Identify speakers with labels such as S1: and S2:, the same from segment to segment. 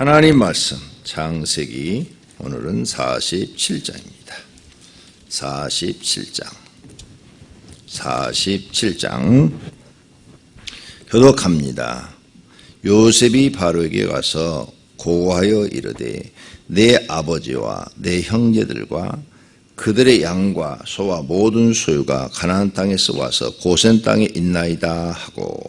S1: 하나님 말씀 창세기 오늘은 47장입니다. 47장 47장 교독합니다. 요셉이 바로에게 가서 고하여 이르되 내 아버지와 내 형제들과 그들의 양과 소와 모든 소유가 가나안 땅에서 와서 고센 땅에 있나이다 하고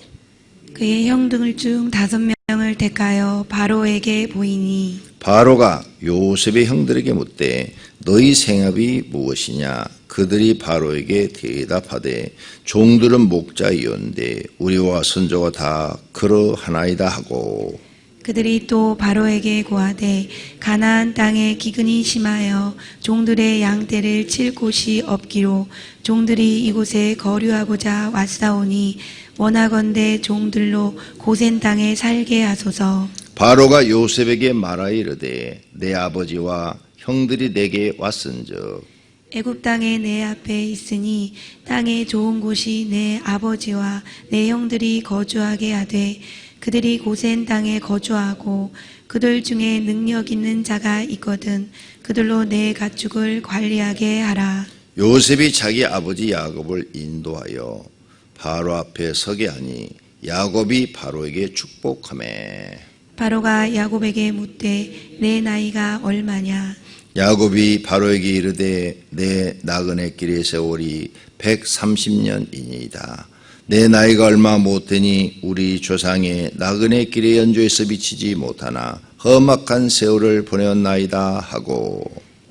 S2: 그의 형들 중 다섯 명을 택하여 바로에게 보이니.
S1: 바로가 요셉의 형들에게 묻되 너희 생업이 무엇이냐? 그들이 바로에게 대답하되 종들은 목자이온데 우리와 선조가 다 그러하나이다 하고.
S2: 그들이 또 바로에게 고하되 가나안 땅에 기근이 심하여 종들의 양떼를 칠 곳이 없기로 종들이 이곳에 거류하고자 왔사오니 원하건대 종들로 고센 땅에 살게 하소서.
S1: 바로가 요셉에게 말하여 이르되 내 아버지와 형들이 내게 왔은즉.
S2: 애굽 땅에 내 앞에 있으니 땅에 좋은 곳이 내 아버지와 내 형들이 거주하게 하되 그들이 고센 땅에 거주하고 그들 중에 능력 있는 자가 있거든 그들로 내 가축을 관리하게 하라.
S1: 요셉이 자기 아버지 야곱을 인도하여 바로 앞에 서게 하니 야곱이 바로에게 축복하매
S2: 바로가 야곱에게 묻되 내 나이가 얼마냐?
S1: 야곱이 바로에게 이르되 내 나그네 길의 세월이 130년이니이다. 내 나이가 얼마 못되니 우리 조상의 나그네 길의 연조에서 미치지 못하나 험악한 세월을 보내었나이다. 하고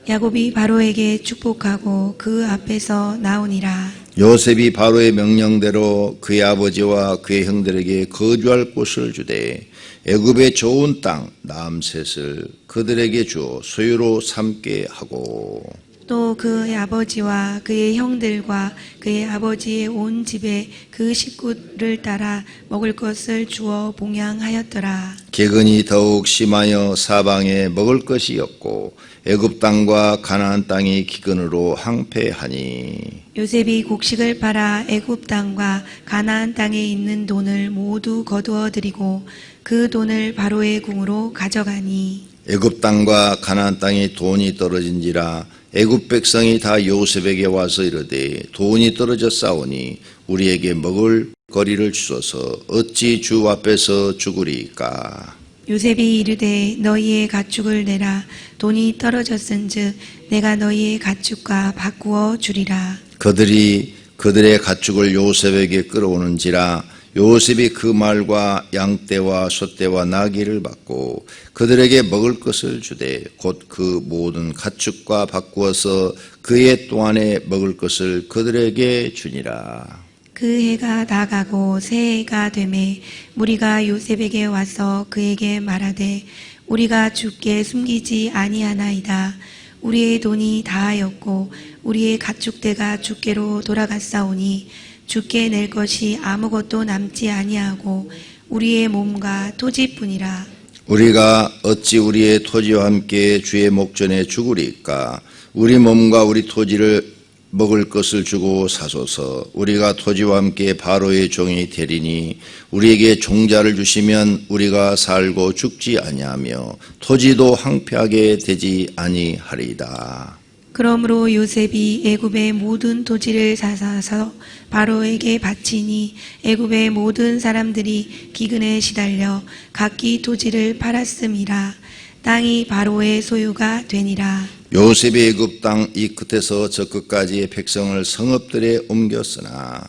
S2: 야곱이 바로에게 축복하고 그 앞에서 나오니라
S1: 요셉이 바로의 명령대로 그의 아버지와 그의 형들에게 거주할 곳을 주되 애굽의 좋은 땅 남셋을 그들에게 주어 소유로 삼게 하고
S2: 또 그의 아버지와 그의 형들과 그의 아버지의 온 집에 그 식구를 따라 먹을 것을 주어 봉양하였더라.
S1: 개근이 더욱 심하여 사방에 먹을 것이 없고 애굽 땅과 가나안 땅이 기근으로 항폐하니
S2: 요셉이 곡식을 팔아 애굽 땅과 가나안 땅에 있는 돈을 모두 거두어 드리고 그 돈을 바로의 궁으로 가져가니.
S1: 애굽 땅과 가나안 땅에 돈이 떨어진지라 애굽 백성이 다 요셉에게 와서 이르되 돈이 떨어져 싸우니 우리에게 먹을 거리를 주소서. 어찌 주 앞에서 죽으리까?
S2: 요셉이 이르되 너희의 가축을 내라. 돈이 떨어졌은즉 내가 너희의 가축과 바꾸어 주리라.
S1: 그들이 그들의 가축을 요셉에게 끌어오는지라 요셉이 그 말과 양떼와 소떼와 나귀를 받고 그들에게 먹을 것을 주되 곧 그 모든 가축과 바꾸어서 그의 동안에 먹을 것을 그들에게 주니라.
S2: 그 해가 나가고 새 해가 되매 무리가 요셉에게 와서 그에게 말하되 우리가 주께 숨기지 아니하나이다. 우리의 돈이 다하였고 우리의 가축대가 주께로 돌아갔사오니 주께 낼 것이 아무것도 남지 아니하고 우리의 몸과 토지뿐이라.
S1: 우리가 어찌 우리의 토지와 함께 주의 목전에 죽으리까? 우리 몸과 우리 토지를 먹을 것을 주고 사소서. 우리가 토지와 함께 바로의 종이 되리니 우리에게 종자를 주시면 우리가 살고 죽지 아니하며 토지도 황폐하게 되지 아니하리이다.
S2: 그러므로 요셉이 애굽의 모든 토지를 사사서 바로에게 바치니 애굽의 모든 사람들이 기근에 시달려 각기 토지를 팔았음이라. 땅이 바로의 소유가 되니라.
S1: 요셉이 애굽 땅 이 끝에서 저 끝까지의 백성을 성읍들에 옮겼으나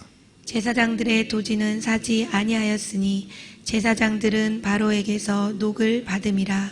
S2: 제사장들의 토지는 사지 아니하였으니 제사장들은 바로에게서 녹을 받음이라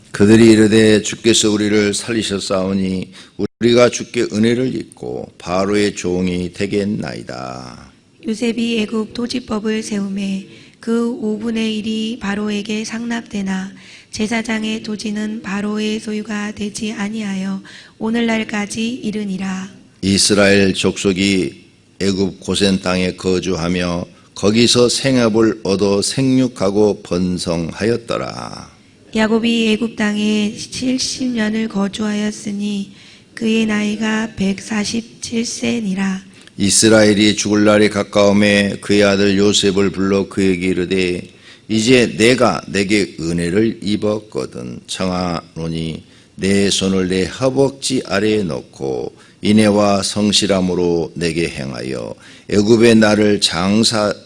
S1: 그들이 이르되 주께서 우리를 살리셨사오니 우리가 주께 은혜를 입고 바로의 종이 되겠나이다
S2: 요셉이 애굽 토지법을 세우매 그 5분의 1이 바로에게 상납되나 제사장의 토지는 바로의 소유가 되지 아니하여 오늘날까지 이르니라.
S1: 이스라엘 족속이 애굽 고센 땅에 거주하며 거기서 생업을 얻어 생육하고 번성하였더라.
S2: 야곱이 애굽 땅에 70년을 거주하였으니 그의 나이가 147세니라.
S1: 이스라엘이 죽을 날이 가까움에 그의 아들 요셉을 불러 그에게 이르되 이제 내가 내게 은혜를 입었거든 청하노니 내 손을 내 허벅지 아래에 놓고 인애와 성실함으로 내게 행하여 애굽의 나를 장사하지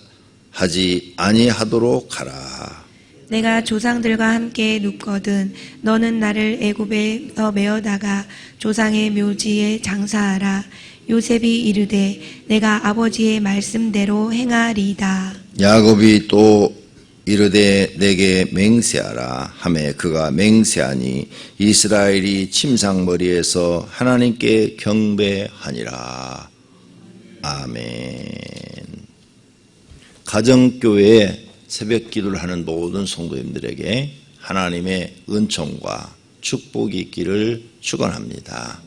S1: 아니하도록 하라.
S2: 내가 조상들과 함께 눕거든 너는 나를 애굽에서 메어다가 조상의 묘지에 장사하라. 요셉이 이르되 내가 아버지의 말씀대로 행하리이다.
S1: 야곱이 또 이르되 내게 맹세하라 하매 그가 맹세하니 이스라엘이 침상머리에서 하나님께 경배하니라. 아멘. 가정교회에 새벽 기도를 하는 모든 성도님들에게 하나님의 은총과 축복이 있기를 축원합니다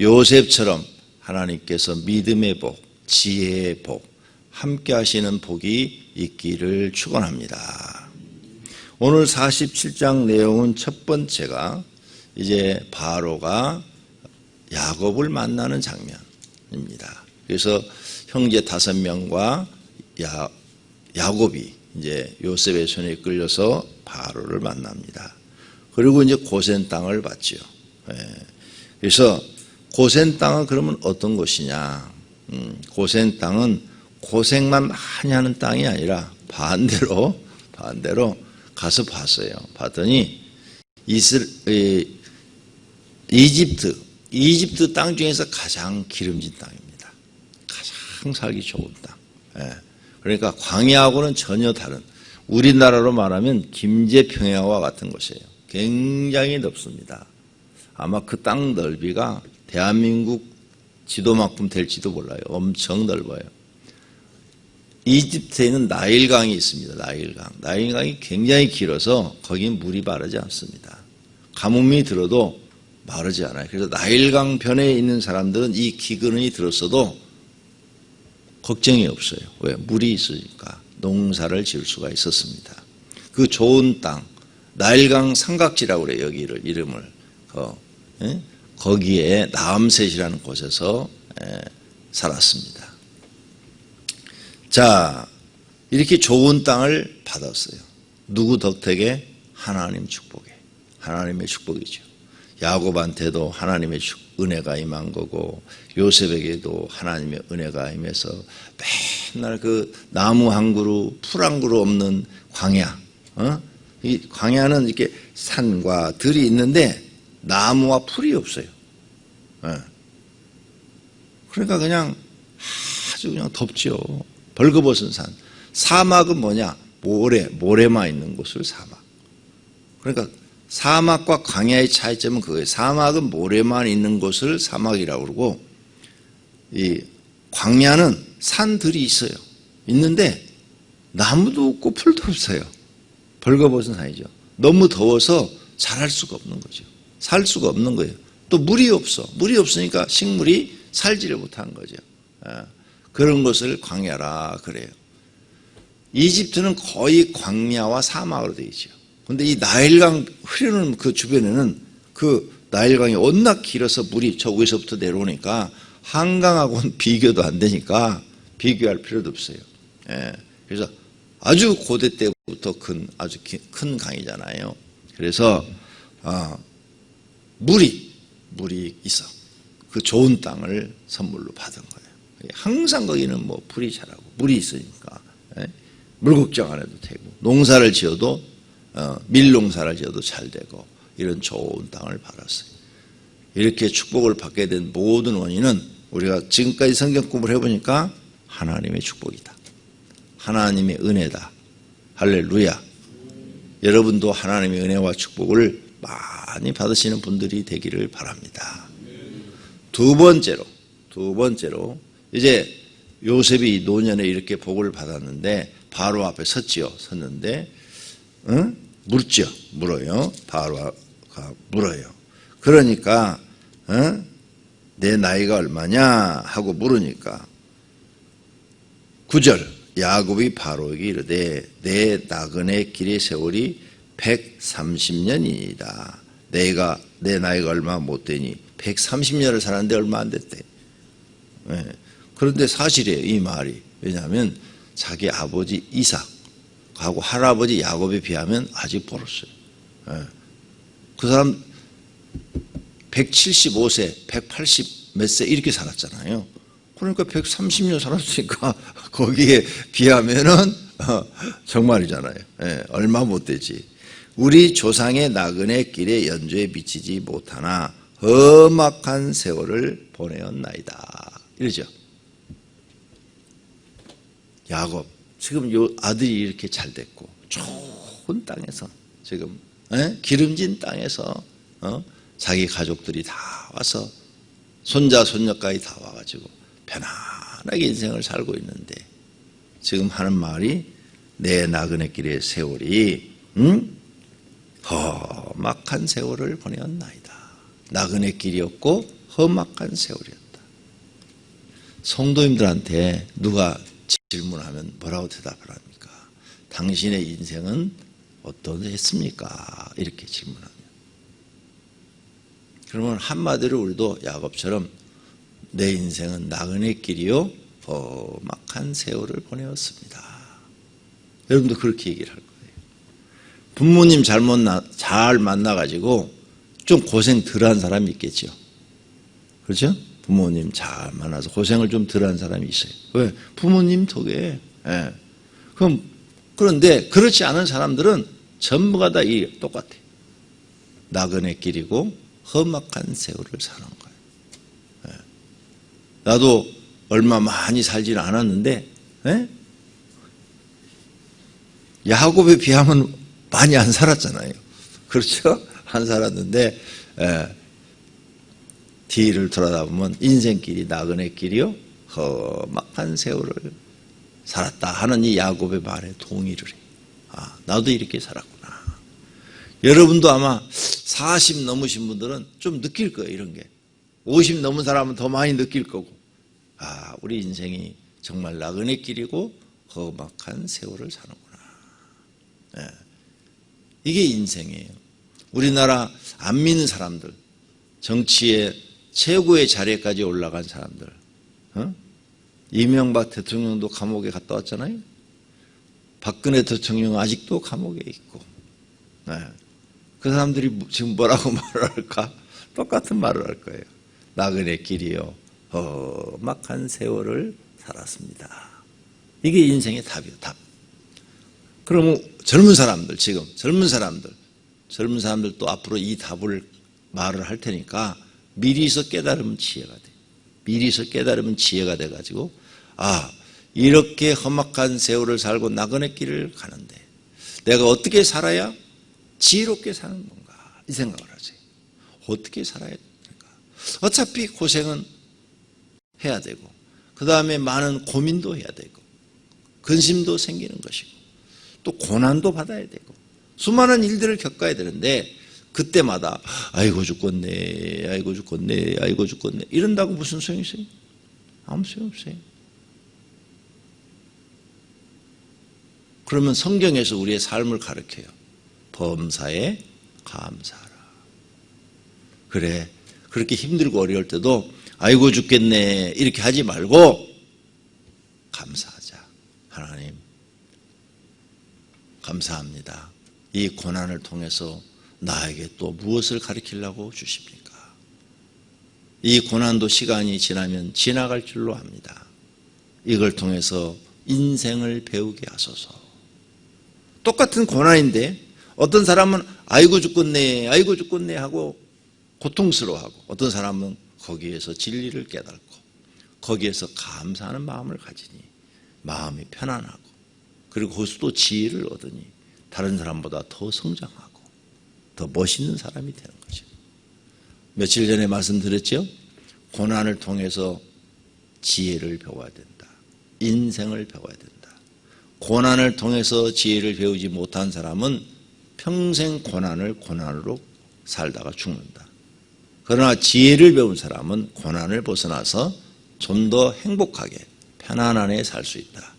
S1: 요셉처럼 하나님께서 믿음의 복, 지혜의 복, 함께 하시는 복이 있기를 축원합니다. 오늘 47장 내용은 첫 번째가 이제 바로가 야곱을 만나는 장면입니다. 그래서 형제 다섯 명과 야, 야곱이 이제 요셉의 손에 끌려서 바로를 만납니다. 그리고 이제 고센 땅을 받죠. 예. 그래서 고센 땅은 그러면 어떤 곳이냐? 음, 고센 땅은 고생만 많이 하는 땅이 아니라 반대로 반대로 가서 봤어요. 봤더니 이스 이, 이집트 이집트 땅 중에서 가장 기름진 땅입니다. 가장 살기 좋은 땅. 예. 그러니까 광야하고는 전혀 다른 우리나라로 말하면 김제평야와 같은 곳이에요. 굉장히 넓습니다. 아마 그 땅 넓이가 대한민국 지도만큼 될지도 몰라요. 엄청 넓어요. 이집트에는 나일강이 있습니다. 나일강. 나일강이 굉장히 길어서 거긴 물이 마르지 않습니다. 가뭄이 들어도 마르지 않아요. 그래서 나일강 변에 있는 사람들은 이 기근이 들었어도 걱정이 없어요. 왜? 물이 있으니까 농사를 지을 수가 있었습니다. 그 좋은 땅, 나일강 삼각지라고 그래요. 여기를 이름을. 어, 예? 거기에 나암셋이라는 곳에서 예, 살았습니다. 자, 이렇게 좋은 땅을 받았어요. 누구 덕택에? 하나님 축복에. 하나님의 축복이죠. 야곱한테도 하나님의 축- 은혜가 임한 거고 요셉에게도 하나님의 은혜가 임해서 맨날 그 나무 한 그루, 풀 한 그루 없는 광야. 어? 이 광야는 이렇게 산과 들이 있는데 나무와 풀이 없어요. 예. 그러니까 그냥 아주 그냥 덥죠. 벌거벗은 산. 사막은 뭐냐? 모래, 모래만 있는 곳을 사막. 그러니까 사막과 광야의 차이점은 그거예요. 사막은 모래만 있는 곳을 사막이라고 그러고 이 광야는 산들이 있어요. 있는데 나무도 없고 풀도 없어요. 벌거벗은 산이죠. 너무 더워서 자랄 수가 없는 거죠. 살 수가 없는 거예요. 또 물이 없어. 물이 없으니까 식물이 살지를 못한 거죠. 아, 그런 것을 광야라 그래요. 이집트는 거의 광야와 사막으로 되어 있죠. 근데 이 나일강 흐르는 그 주변에는 그 나일강이 워낙 길어서 물이 저 위에서부터 내려오니까 한강하고는 비교도 안 되니까 비교할 필요도 없어요. 예. 그래서 아주 고대 때부터 큰 아주 기- 큰 강이잖아요. 그래서 아, 물이 물이 있어 그 좋은 땅을 선물로 받은 거예요. 항상 거기는 뭐 풀이 자라고 물이 있으니까 예? 물 걱정 안 해도 되고 농사를 지어도 어, 밀농사를 지어도 잘 되고 이런 좋은 땅을 받았어요. 이렇게 축복을 받게 된 모든 원인은 우리가 지금까지 성경 공부를 해보니까 하나님의 축복이다. 하나님의 은혜다. 할렐루야. 여러분도 하나님의 은혜와 축복을 많이 받으시는 분들이 되기를 바랍니다. 두 번째로, 두 번째로, 이제 요셉이 노년에 이렇게 복을 받았는데, 바로 앞에 섰지요. 섰는데, 응? 묻죠. 물어요. 바로가 물어요. 그러니까 어? 내 나이가 얼마냐 하고 물으니까 구절 야곱이 바로에게 이르되 내 나그네 길의 세월이 130년이다. 내가 내 나이가 얼마 못 되니 130년을 살았는데 얼마 안 됐대. 예. 그런데 사실이에요 이 말이 왜냐하면 자기 아버지 이삭 하고 할아버지 야곱에 비하면 아직 멀었어요. 예. 그 사람 175세, 180 몇 세 이렇게 살았잖아요. 그러니까 130년 살았으니까 거기에 비하면은 어, 정말이잖아요. 예, 얼마 못 되지. 우리 조상의 나그네 길에 연조에 미치지 못하나 험악한 세월을 보내었나이다. 이러죠. 야곱 지금 요 아들이 이렇게 잘 됐고 좋은 땅에서 지금 예? 기름진 땅에서 어? 자기 가족들이 다 와서 손자 손녀까지 다 와가지고 편안하게 인생을 살고 있는데 지금 하는 말이 내 나그네 길의 세월이 응? 험악한 세월을 보내었나이다. 나그네 길이었고 험악한 세월이었다. 성도님들한테 누가 질문하면 뭐라고 대답을 합니까? 당신의 인생은 어떠했습니까? 이렇게 질문하면. 그러면 한마디로 우리도 야곱처럼 내 인생은 나그네 길이요 험악한 세월을 보내었습니다. 여러분도 그렇게 얘기를 할 거예요. 부모님 잘못 나, 잘 만나가지고 좀 고생 덜한 사람이 있겠죠. 그렇죠? 부모님 잘 만나서 고생을 좀 덜 한 사람이 있어요. 왜? 부모님 덕에. 예. 그럼 그런데 그렇지 않은 사람들은 전부가 다 이 똑같아. 나그네 길이고 험악한 세월을 사는 거예요. 예. 나도 얼마 많이 살지는 않았는데 예? 야곱에 비하면 많이 안 살았잖아요. 그렇죠? 안 살았는데 예. 뒤를 돌아다보면 인생길이 나그네 길이요 험악한 세월을 살았다 하는 이 야곱의 말에 동의를 해. 아, 나도 이렇게 살았구나. 여러분도 아마 40 넘으신 분들은 좀 느낄 거예요, 이런 게. 50 넘은 사람은 더 많이 느낄 거고. 아, 우리 인생이 정말 나그네 길이고 험악한 세월을 사는구나. 예. 이게 인생이에요. 우리나라 안 믿는 사람들, 정치의 최고의 자리까지 올라간 사람들, 어? 이명박 대통령도 감옥에 갔다 왔잖아요. 박근혜 대통령 아직도 감옥에 있고, 네. 그 사람들이 지금 뭐라고 말을 할까? 똑같은 말을 할 거예요. 나그네 길이요, 험악한 세월을 살았습니다. 이게 인생의 답이요, 답. 그러면 젊은 사람들, 지금 젊은 사람들, 젊은 사람들 또 앞으로 이 답을 말을 할 테니까 미리서 깨달으면 지혜가 돼. 미리서 깨달으면 지혜가 돼가지고 아 이렇게 험악한 세월을 살고 나그네 길을 가는데 내가 어떻게 살아야 지혜롭게 사는 건가 이 생각을 하지. 어떻게 살아야 될까? 어차피 고생은 해야 되고 그 다음에 많은 고민도 해야 되고 근심도 생기는 것이고 또 고난도 받아야 되고 수많은 일들을 겪어야 되는데 그때마다 아이고 죽겠네 아이고 죽겠네 아이고 죽겠네. 이런다고 무슨 소용이 있어요? 아무 소용 없어요. 그러면 성경에서 우리의 삶을 가르쳐요. 범사에 감사하라. 그래 그렇게 힘들고 어려울 때도 아이고 죽겠네 이렇게 하지 말고 감사하자. 하나님 감사합니다. 이 고난을 통해서 나에게 또 무엇을 가르치려고 주십니까? 이 고난도 시간이 지나면 지나갈 줄로 압니다. 이걸 통해서 인생을 배우게 하소서. 똑같은 고난인데 어떤 사람은 아이고 죽겠네, 아이고 죽겠네 하고 고통스러워하고 어떤 사람은 거기에서 진리를 깨닫고 거기에서 감사하는 마음을 가지니 마음이 편안하고 그리고 거기서 또 지혜를 얻으니 다른 사람보다 더 성장하고 더 멋있는 사람이 되는 거죠. 며칠 전에 말씀드렸죠? 고난을 통해서 지혜를 배워야 된다. 인생을 배워야 된다. 고난을 통해서 지혜를 배우지 못한 사람은 평생 고난을 고난으로 살다가 죽는다. 그러나 지혜를 배운 사람은 고난을 벗어나서 좀 더 행복하게 편안하게 살 수 있다.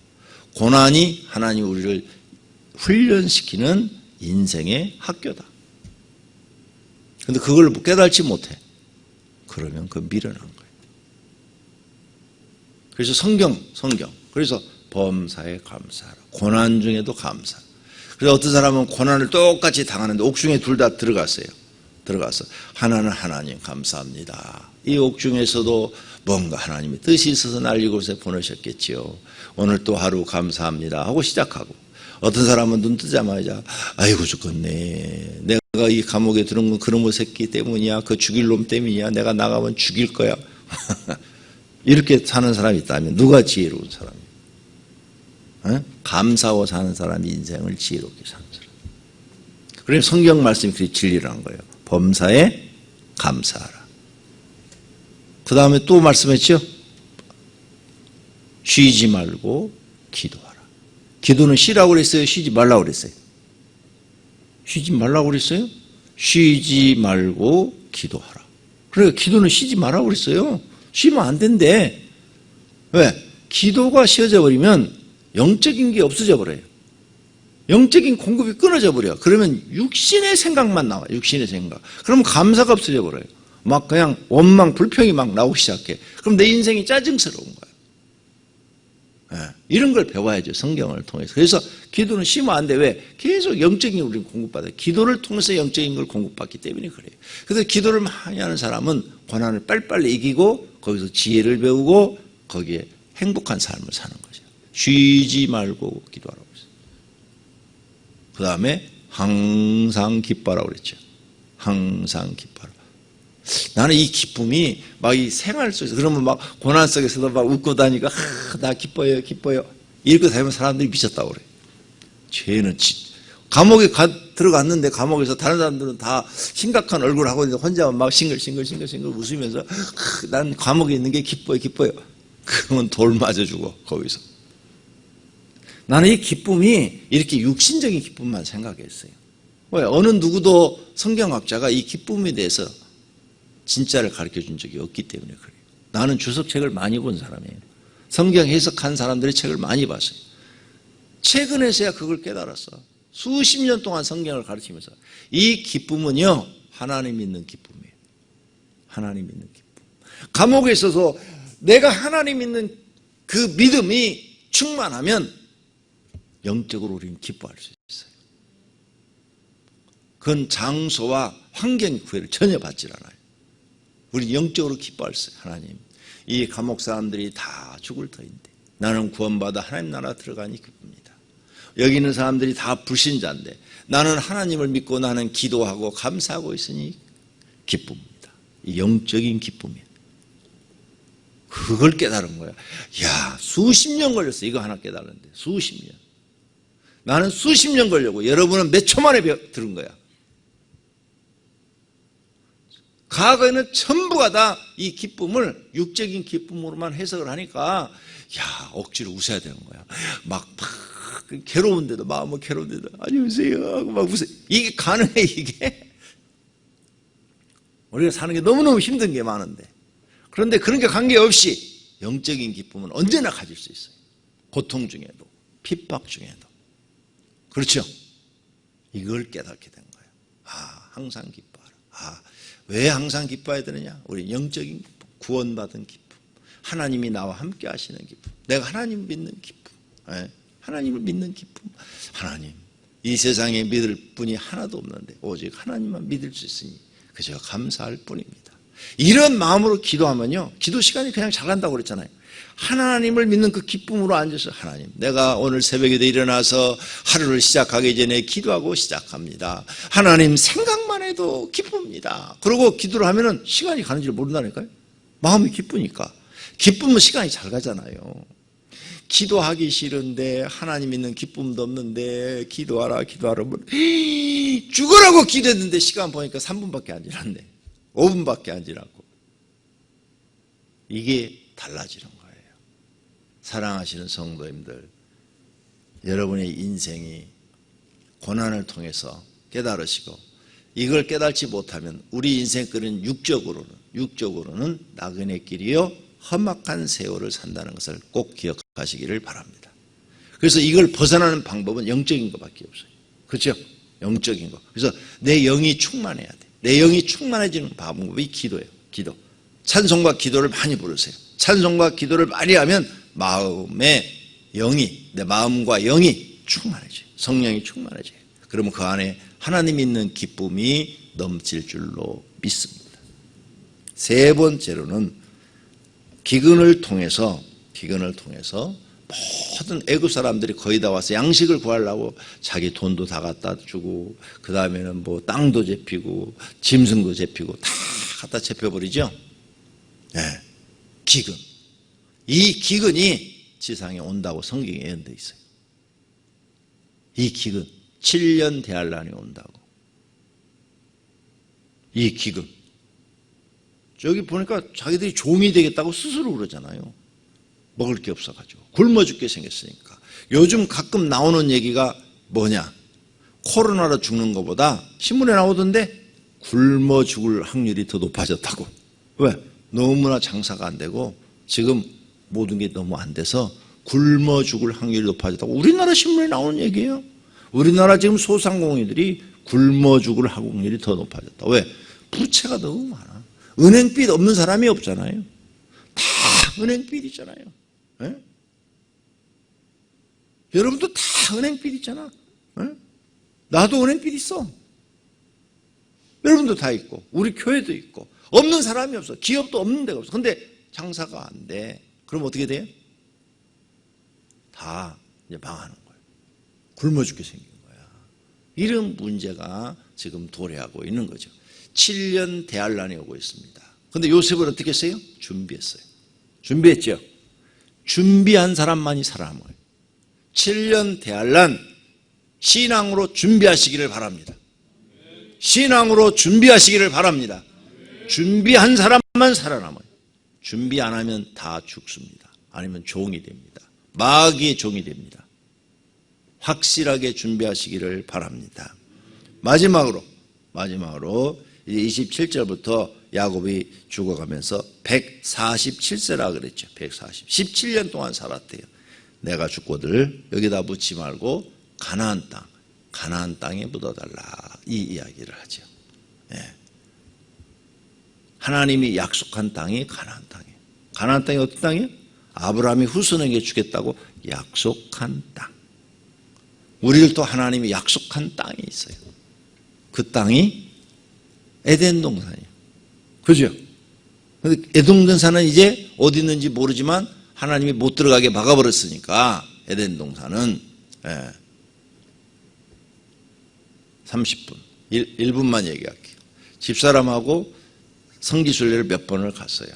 S1: 고난이 하나님 우리를 훈련시키는 인생의 학교다. 근데 그걸 깨달지 못해. 그러면 그 미련한 거예요. 그래서 성경, 성경. 그래서 범사에 감사하라. 고난 중에도 감사. 그래서 어떤 사람은 고난을 똑같이 당하는데 옥중에 둘 다 들어갔어요. 들어가서 하나는 하나님 감사합니다. 이 옥중에서도 뭔가 하나님의 뜻이 있어서 날 이곳에 보내셨겠지요. 오늘 또 하루 감사합니다 하고 시작하고 어떤 사람은 눈 뜨자마자 아이고 죽겠네. 내가 이 감옥에 들은 건 그놈의 새끼 때문이야. 그 죽일 놈 때문이야. 내가 나가면 죽일 거야. 이렇게 사는 사람이 있다면 누가 지혜로운 사람이에요? 어? 감사하고 사는 사람이 인생을 지혜롭게 사는 사람. 그래서 성경 말씀이 그게 진리라는 거예요. 범사에 감사하라. 그 다음에 또 말씀했죠? 쉬지 말고 기도하라. 기도는 쉬라고 그랬어요? 쉬지 말라고 그랬어요? 쉬지 말라고 그랬어요? 쉬지 말고 기도하라. 그래, 기도는 쉬지 말라고 그랬어요. 쉬면 안 된대. 왜? 기도가 쉬어져 버리면 영적인 게 없어져 버려요. 영적인 공급이 끊어져 버려. 그러면 육신의 생각만 나와. 육신의 생각. 그러면 감사가 없어져 버려요. 막 그냥 원망, 불평이 막 나오기 시작해. 그럼 내 인생이 짜증스러운 거야. 예, 이런 걸 배워야죠. 성경을 통해서. 그래서 기도는 쉬면 안 돼. 왜? 계속 영적인 우리는 공급받아요. 기도를 통해서 영적인 걸 공급받기 때문에 그래요. 그래서 기도를 많이 하는 사람은 고난을 빨리빨리 이기고 거기서 지혜를 배우고 거기에 행복한 삶을 사는 거죠. 쉬지 말고 기도하라고 했어요. 그 다음에 항상 기뻐하라고 그랬죠. 항상 기뻐하라. 나는 이 기쁨이 막 이 생활 속에서 그러면 막 고난 속에서도 막 웃고 다니까 아, 나 기뻐요 기뻐요 이렇게 다니면 사람들이 미쳤다고 그래. 죄는 지, 감옥에 가, 들어갔는데 감옥에서 다른 사람들은 다 심각한 얼굴 하고 있는데 혼자 막 싱글싱글 싱글 싱글 웃으면서 아, 난 감옥에 있는 게 기뻐요 기뻐요. 그러면 돌 맞아 주고 거기서. 나는 이 기쁨이 이렇게 육신적인 기쁨만 생각했어요. 왜? 어느 누구도 성경학자가 이 기쁨에 대해서 진짜를 가르쳐 준 적이 없기 때문에 그래요. 나는 주석책을 많이 본 사람이에요. 성경 해석한 사람들의 책을 많이 봤어요. 최근에서야 그걸 깨달았어. 수십 년 동안 성경을 가르치면서 이 기쁨은요 하나님 믿는 기쁨이에요. 하나님 믿는 기쁨. 감옥에 있어서 내가 하나님 믿는 그 믿음이 충만하면 영적으로 우리는 기뻐할 수 있어요. 그건 장소와 환경 구애를 전혀 받질 않아요. 우리 영적으로 기뻐할 수 있어요. 하나님. 이 감옥 사람들이 다 죽을 터인데 나는 구원받아 하나님 나라 들어가니 기쁩니다. 여기 있는 사람들이 다 불신자인데 나는 하나님을 믿고 나는 기도하고 감사하고 있으니 기쁩니다. 이 영적인 기쁨이에요. 그걸 깨달은 거야. 야, 수십 년 걸렸어. 이거 하나 깨달는데. 수십 년. 나는 수십 년 걸려고 여러분은 몇 초 만에 들은 거야. 과거에는 전부가 다 이 기쁨을 육적인 기쁨으로만 해석을 하니까 야 억지로 웃어야 되는 거야. 막, 막 괴로운데도 마음은 괴로운데도 안녕하세요 막 웃어. 이게 가능해 이게? 우리가 사는 게 너무너무 힘든 게 많은데 그런데 그런 게 관계없이 영적인 기쁨은 언제나 가질 수 있어요. 고통 중에도 핍박 중에도 그렇죠? 이걸 깨닫게 된 거예요. 아 항상 기뻐하라. 아 왜 항상 기뻐해야 되느냐? 우리 영적인 기쁨, 구원받은 기쁨, 하나님이 나와 함께 하시는 기쁨, 내가 하나님 믿는 기쁨, 예, 하나님을 믿는 기쁨, 하나님 이 세상에 믿을 분이 하나도 없는데 오직 하나님만 믿을 수 있으니 그저 감사할 뿐입니다. 이런 마음으로 기도하면요, 기도 시간이 그냥 잘 간다고 그랬잖아요. 하나님을 믿는 그 기쁨으로 앉아서 하나님, 내가 오늘 새벽에 일어나서 하루를 기시작하기 전에 기도하고 시작합니다. 하나님 생각만 해도 기쁩니다. 그러고 기도를 하면은 시간이 가는 줄 모른다니까요. 마음이 기쁘니까. 기쁘면 시간이 잘 가잖아요. 기도하기 싫은데 하나님 있는 기쁨도 없는데 기도하라 기도하라 뭐 죽으라고 기도했는데 시간 보니까 3분밖에 안 지났네. 5분밖에 안 지났고. 이게 달라지는 거예요. 사랑하시는 성도님들, 여러분의 인생이 고난을 통해서 깨달으시고 이걸 깨달지 못하면 우리 인생길은 육적으로는 육적으로는 나그네 길이요 험악한 세월을 산다는 것을 꼭 기억하시기를 바랍니다. 그래서 이걸 벗어나는 방법은 영적인 것밖에 없어요. 그렇죠? 영적인 거. 그래서 내 영이 충만해야 돼. 내 영이 충만해지는 방법이 기도예요. 기도. 찬송과 기도를 많이 부르세요. 찬송과 기도를 많이 하면 마음의 영이 내 마음과 영이 충만해져요. 성령이 충만해져요. 그러면 그 안에 하나님 있는 기쁨이 넘칠 줄로 믿습니다. 세 번째로는 기근을 통해서 기근을 통해서 모든 애굽 사람들이 거의 다 와서 양식을 구하려고 자기 돈도 다 갖다 주고 그 다음에는 뭐 땅도 잡히고 짐승도 잡히고 다 갖다 잡혀버리죠. 네. 기근. 이 기근이 지상에 온다고 성경에 예언되어 있어요. 이 기근 7년 대할란이 온다고. 이 기근. 저기 보니까 자기들이 종이 되겠다고 스스로 그러잖아요. 먹을 게 없어가지고. 굶어 죽게 생겼으니까. 요즘 가끔 나오는 얘기가 뭐냐? 코로나로 죽는 것보다 신문에 나오던데 굶어 죽을 확률이 더 높아졌다고. 왜? 너무나 장사가 안 되고 지금 모든 게 너무 안 돼서 굶어 죽을 확률이 높아졌다고. 우리나라 신문에 나오는 얘기예요 우리나라 지금 소상공인들이 굶어 죽을 확률이 더 높아졌다 왜 부채가 너무 많아 은행빚 없는 사람이 없잖아요 다 은행빚 있잖아요 예? 여러분도 다 은행빚 있잖아. 예? 나도 은행빚 있어. 여러분도 다 있고, 우리 교회도 있고, 없는 사람이 없어. 기업도 없는 데가 없어. 근데 장사가 안 돼. 그럼 어떻게 돼요? 다 이제 망하는 거예요. 굶어 죽게 생긴 거야. 이런 문제가 지금 도래하고 있는 거죠. 7년 대환란이 오고 있습니다. 근데 요셉은 어떻게 했어요? 준비했어요. 준비했죠. 준비한 사람만이 살아남아요. 7년 대환란 신앙으로 준비하시기를 바랍니다. 신앙으로 준비하시기를 바랍니다. 준비한 사람만 살아남아요. 준비 안 하면 다 죽습니다. 아니면 종이 됩니다. 마귀의 종이 됩니다. 확실하게 준비하시기를 바랍니다. 마지막으로 마지막으로 이제 27절부터 야곱이 죽어가면서 147세라 그랬죠. 140. 17년 동안 살았대요. 내가 죽고들 여기다 묻지 말고 가나안 땅, 가나안 땅에 묻어달라 이 이야기를 하죠. 예. 하나님이 약속한 땅이 가나안 땅이에요. 가나안 땅이 어떤 땅이에요? 아브라함이 후손에게 주겠다고 약속한 땅. 우리들도 하나님이 약속한 땅이 있어요. 그 땅이 에덴 동산이에요. 그죠? 근데 에덴 동산은 이제 어디 있는지 모르지만 하나님이 못 들어가게 막아버렸으니까 에덴 동산은 예. 30분 1, 1분만 얘기할게요. 집사람하고 성지순례를 몇 번을 갔어요.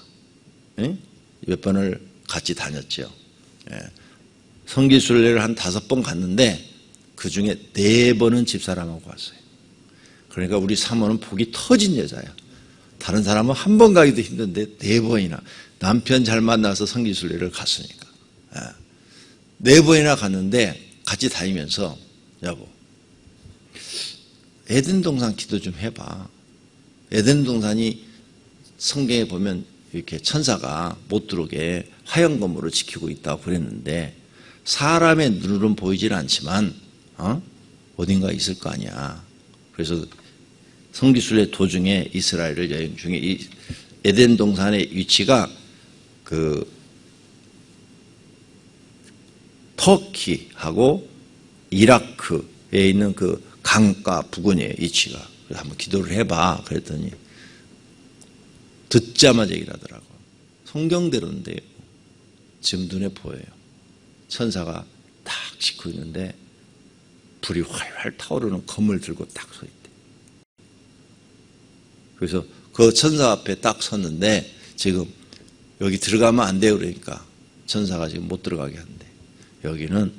S1: 예? 몇 번을 같이 다녔죠. 예. 성지순례를 한 다섯 번 갔는데 그 중에 네 번은 집사람하고 갔어요. 그러니까 우리 사모는 복이 터진 여자야. 다른 사람은 한 번 가기도 힘든데 네 번이나 남편 잘 만나서 성지순례를 갔으니까 예. 네 번이나 갔는데 같이 다니면서 여보 에덴 동산 기도 좀 해봐. 에덴 동산이 성경에 보면 이렇게 천사가 못 들어오게 건물을 지키고 있다고 그랬는데 사람의 눈으로는 보이질 않지만 어? 어딘가 있을 거 아니야. 그래서 성기순례 도중에 이스라엘을 여행 중에 이 에덴 동산의 위치가 그 터키하고 이라크에 있는 그 강가 부근이에요, 위치가. 그래서 한번 기도를 해봐. 그랬더니 듣자마자 얘기를 하더라고. 성경대로인데요. 지금 눈에 보여요. 천사가 딱 싣고 있는데 불이 활활 타오르는 검을 들고 딱 서 있대. 그래서 그 천사 앞에 딱 섰는데 지금 여기 들어가면 안 돼요 그러니까 천사가 지금 못 들어가게 한대. 여기는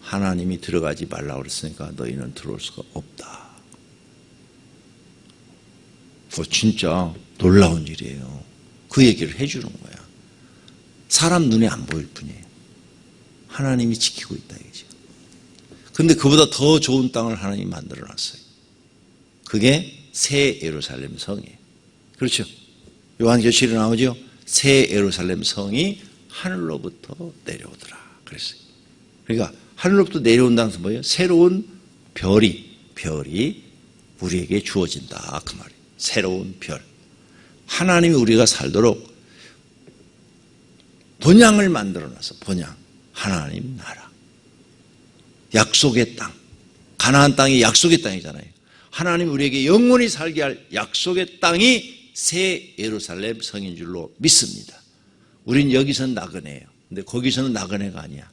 S1: 하나님이 들어가지 말라고 그랬으니까 너희는 들어올 수가 없다. 그거 진짜 놀라운 일이에요. 그 얘기를 해주는 거야. 사람 눈에 안 보일 뿐이에요. 하나님이 지키고 있다 이거죠. 근데 그보다 더 좋은 땅을 하나님이 만들어 놨어요. 그게 새 예루살렘 성이에요. 그렇죠? 요한계시록 나오죠? 새 예루살렘 성이 하늘로부터 내려오더라. 그랬어요. 그러니까 하늘로부터 내려온다는 것은 뭐예요? 새로운 별이 별이 우리에게 주어진다 그 말이에요. 새로운 별. 하나님이 우리가 살도록 본향을 만들어놔서 본향 하나님 나라 약속의 땅 가나안 땅이 약속의 땅이잖아요. 하나님 우리에게 영원히 살게 할 약속의 땅이 새 예루살렘 성인 줄로 믿습니다. 우린 여기서는 나그네예요. 근데 거기서는 나그네가 아니야.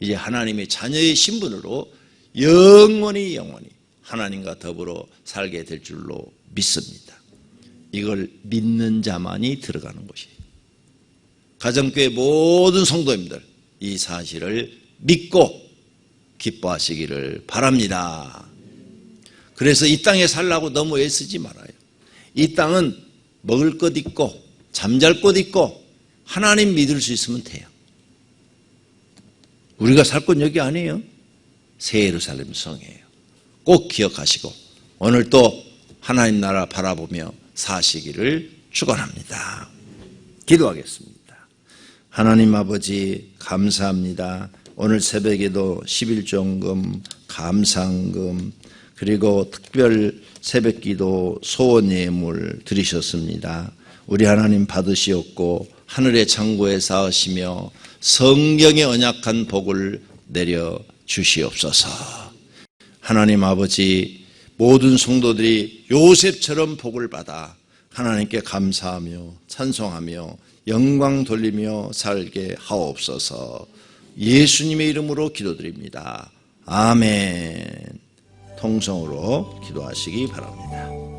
S1: 이제 하나님의 자녀의 신분으로 영원히 영원히 하나님과 더불어 살게 될 줄로 믿습니다. 이걸 믿는 자만이 들어가는 곳이에요. 가정교회 모든 성도님들 이 사실을 믿고 기뻐하시기를 바랍니다. 그래서 이 땅에 살라고 너무 애쓰지 말아요. 이 땅은 먹을 것 있고 잠잘 곳 있고 하나님 믿을 수 있으면 돼요. 우리가 살건 여기 아니에요. 새 예루살렘 성이에요. 꼭 기억하시고 오늘 또 하나님 나라 바라보며 사시기를 축원합니다. 기도하겠습니다. 하나님 아버지 감사합니다. 오늘 새벽에도 11종금, 감상금, 그리고 특별 새벽기도 소원 예물 드리셨습니다. 우리 하나님 받으시옵고 하늘의 창고에 쌓으시며 성경의 언약한 복을 내려 주시옵소서. 하나님 아버지 모든 성도들이 요셉처럼 복을 받아 하나님께 감사하며 찬송하며 영광 돌리며 살게 하옵소서. 예수님의 이름으로 기도드립니다. 아멘. 통성으로 기도하시기 바랍니다.